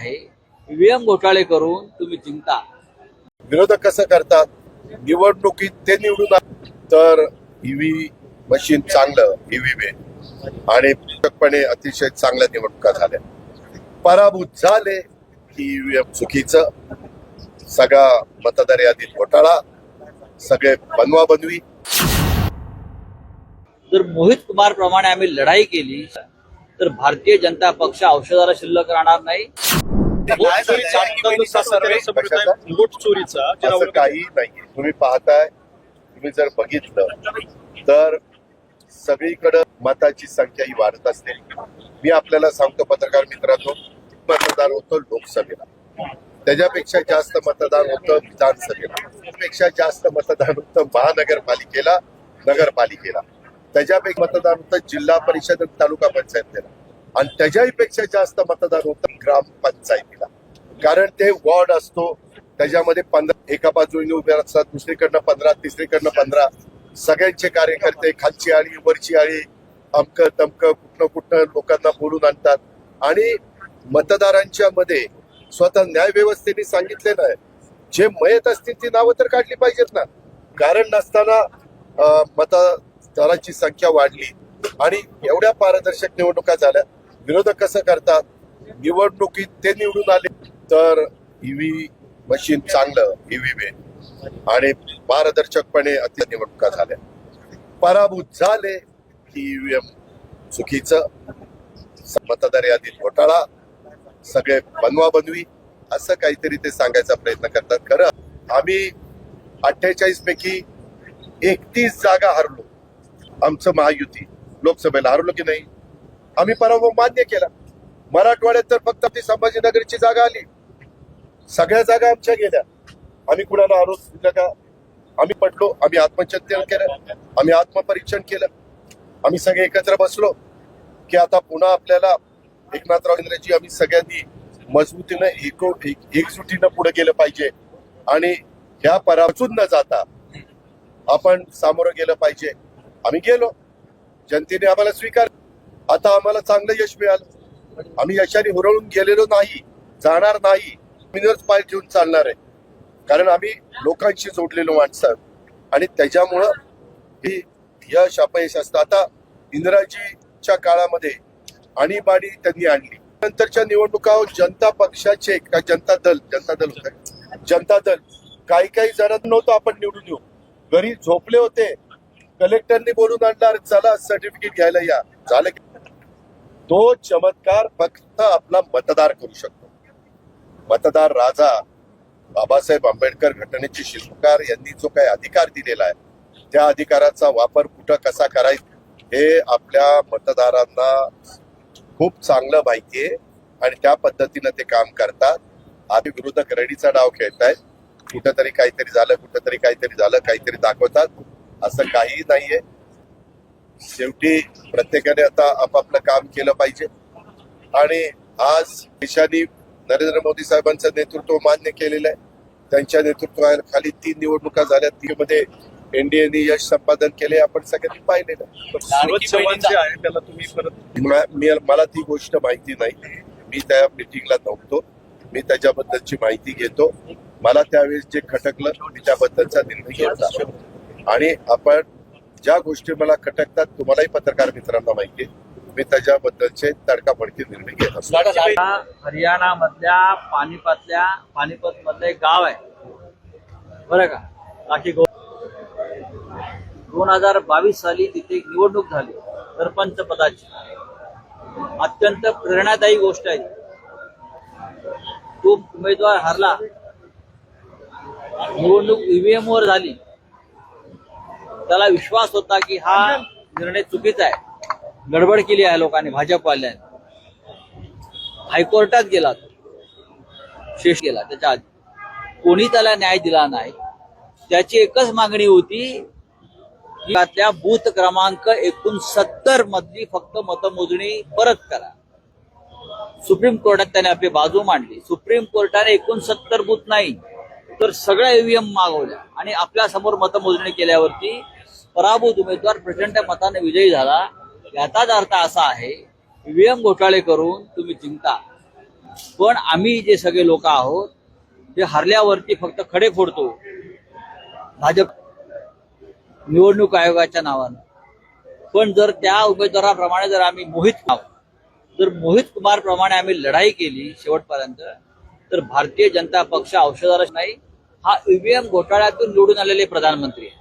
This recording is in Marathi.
आहे. ईव्हीएम घोटाळे करून तुम्ही जिंकता. विरोधक कसं करतात? निवडणुकीत ते निवडून तर ईव्ही मशीन चांगलं ईव्हीएम आणि पूर्णपणे अतिशय चांगल्या निवडणुका झाल्या. पराभूत झाले की ईव्हीएम चुकीचं. सगळा मतदार यादीत घोटाळा. सगळे बनवा बनवी. जर मोहित कुमार प्रमाणे आम्ही लढाई केली तर भारतीय जनता पक्ष औषधाला शिल्लक राहणार नाही. चोरीचा असं काही नाही तुम्ही पाहताय तुम्ही जर बघितलं तर सगळीकडे मताची संख्या ही वाढत असते. मी आपल्याला सांगतो पत्रकार मित्रांनो मतदान होतं लोकसभेला. त्याच्यापेक्षा जास्त मतदान होतं विधानसभेला. त्यापेक्षा जास्त मतदान होतं महानगरपालिकेला नगरपालिकेला. त्याच्यापेक्षा मतदान होतं जिल्हा परिषद आणि तालुका पंचायतीला. आणि त्याच्याही पेक्षा जास्त मतदान होतं ग्रामपंचायतीला. कारण ते वॉर्ड असतो त्याच्यामध्ये पंधरा एका बाजूने उभे असतात दुसरीकडनं पंधरा तिसरीकडनं पंधरा. सगळ्यांचे कार्यकर्ते खालची आळी वरची आळी अमक तमक कुठनं कुठनं लोकांना बोलून आणतात. आणि मतदारांच्या मध्ये स्वतः न्याय व्यवस्थेने सांगितलेलं आहे. जे मयत असतील ती नावं तर काढली पाहिजेत ना. कारण नसताना अं, मतदारांची संख्या वाढली. आणि एवढ्या पारदर्शक निवडणुका झाल्या. विरोधक कसं करतात? निवडणुकीत ते निवडून आले तर ईव्ही मशीन चांगलं ईव्हीएम आणि पारदर्शकपणे अति निवडणुका झाल्या. पराभूत झाले की ईव्हीएम चुकीचं. मतदार यादीत घोटाळा. सगळे बनवा बनवी. असं काहीतरी ते सांगायचा प्रयत्न करतात. खरं आम्ही अठ्ठेचाळीस पैकी एकतीस जागा हरलो. आमचं महायुती. लोकसभेला हरलो की नाही? आम्ही पराभव मान्य केला. मराठवाड्यात तर फक्त आपली संभाजीनगरची जागा आली. सगळ्या जागा आमच्या गेल्या. आम्ही कुणाला आरोप दिला का? आम्ही पडलो आम्ही आत्मचिंतन केलं आम्ही आत्मपरीक्षण केलं. आम्ही सगळे एकत्र बसलो की आता पुन्हा आपल्याला एकनाथराव इंद्रजी आम्ही सगळ्यांनी मजबूतीनं एको एक- एकजुटीनं पुढे गेलं पाहिजे. आणि ह्या पराचून न जाता आपण सामोरं गेलं पाहिजे. आम्ही गेलो. जनतेने आम्हाला स्वीकार आता आम्हाला चांगलं यश मिळालं. आम्ही यशाने हुरळून गेलेलो नाही जाणार नाही. मिनर्स पाय घेऊन चालणार आहे. कारण आम्ही लोकांशी जोडलेलो माणसं आणि त्याच्यामुळं ही यश अपयश असतं. आता इंदिराजीच्या काळामध्ये आणीबाणी त्यांनी आणली. नंतरच्या निवडणुका जनता पक्षाचे का जनता दल जनता दल होत. जनता दल. काही काही जणांना नव्हतं आपण निवडून येऊ. घरी झोपले होते. कलेक्टरनी बोलून आणणार चला सर्टिफिकेट घ्यायला या. झालं की तो चमत्कार फक्त आपला मतदार करू शकतो. मतदार राजा बाबासाहेब आंबेडकर घटनेची शिल्पकार यांनी जो काही अधिकार दिलेला आहे त्या अधिकाराचा वापर कुठं कसा करायचा हे आपल्या मतदारांना खूप चांगलं माहिती आहे आणि त्या पद्धतीनं ते काम करतात. आधी विरोधक रेडीचा डाव खेळत आहेत कुठंतरी काहीतरी झालं कुठंतरी काहीतरी झालं काहीतरी दाखवतात. असं काहीही नाहीये. शेवटी प्रत्येकाने आता आपापलं काम केलं पाहिजे. आणि आज देशाने नरेंद्र मोदी साहेबांचं नेतृत्व मान्य केलेलं आहे. त्यांच्या नेतृत्वाखाली तीन निवडणुका झाल्या. तीमध्ये एनडीएने यश संपादन केले. आपण सगळ्यांनी पाहिलेलं मला ती गोष्ट माहिती नाही. मी त्या मिटिंगला नव्हतो. मी त्याच्याबद्दलची माहिती घेतो. मला त्यावेळेस जे खटकलं मी त्याबद्दलचा निर्णय घेतला. आणि आपण ज्या गोष्टी मला खटकतात तुम्हालाही पत्रकार मित्रांना माहिती मी त्याच्याबद्दलचे तडकाफडकी निर्णय घेत असतो. हरियाणा मधल्या पानिपतल्या पानिपत मधलं एक गाव आहे. बरं का? बाकी गो दोन हजार बावीस साली तिथे एक निवडणूक झाली सरपंच पदाची अत्यंत प्रेरणादायी गोष्ट आहे तो. उमेदवार हरला. निवडणूक ईव्हीएम वर झाली. त्याला विश्वास होता की हा निर्णय चुकीचा आहे. गडबड केली आहे लोकांनी भाजपवाल्याने. हायकोर्टात गेला शेष गेला त्याच्या आधी. कोणी त्याला न्याय दिला नाही. त्याची एकच मागणी होती की त्यातल्या बूथ क्रमांक एकोणसत्तर मधली फक्त मतमोजणी परत करा. सुप्रीम कोर्टात त्याने आपली बाजू मांडली. सुप्रीम कोर्टाने एकोणसत्तर बूथ नाही तर सगळ्या ईव्हीएम मागवल्या आणि आपल्यासमोर मतमोजणी केल्यावरती पराभूत उमेदवार प्रचंड मताने विजयी झाला. याचाच अर्थ असा आहे ईव्हीएम घोटाळे करून तुम्ही जिंकता. पण आम्ही जे सगळे लोक आहोत ते हरल्यावरती फक्त खडे फोडतो भाजप निवडणूक आयोगाच्या नावानं. पण जर त्या उमेदवाराप्रमाणे जर आम्ही मोहित जर मोहित कुमार प्रमाणे आम्ही लढाई केली शेवटपर्यंत तर भारतीय जनता पक्ष औषधारच नाही हा ईव्हीएम घोटाळ्यातून निवडून आलेले प्रधानमंत्री आहे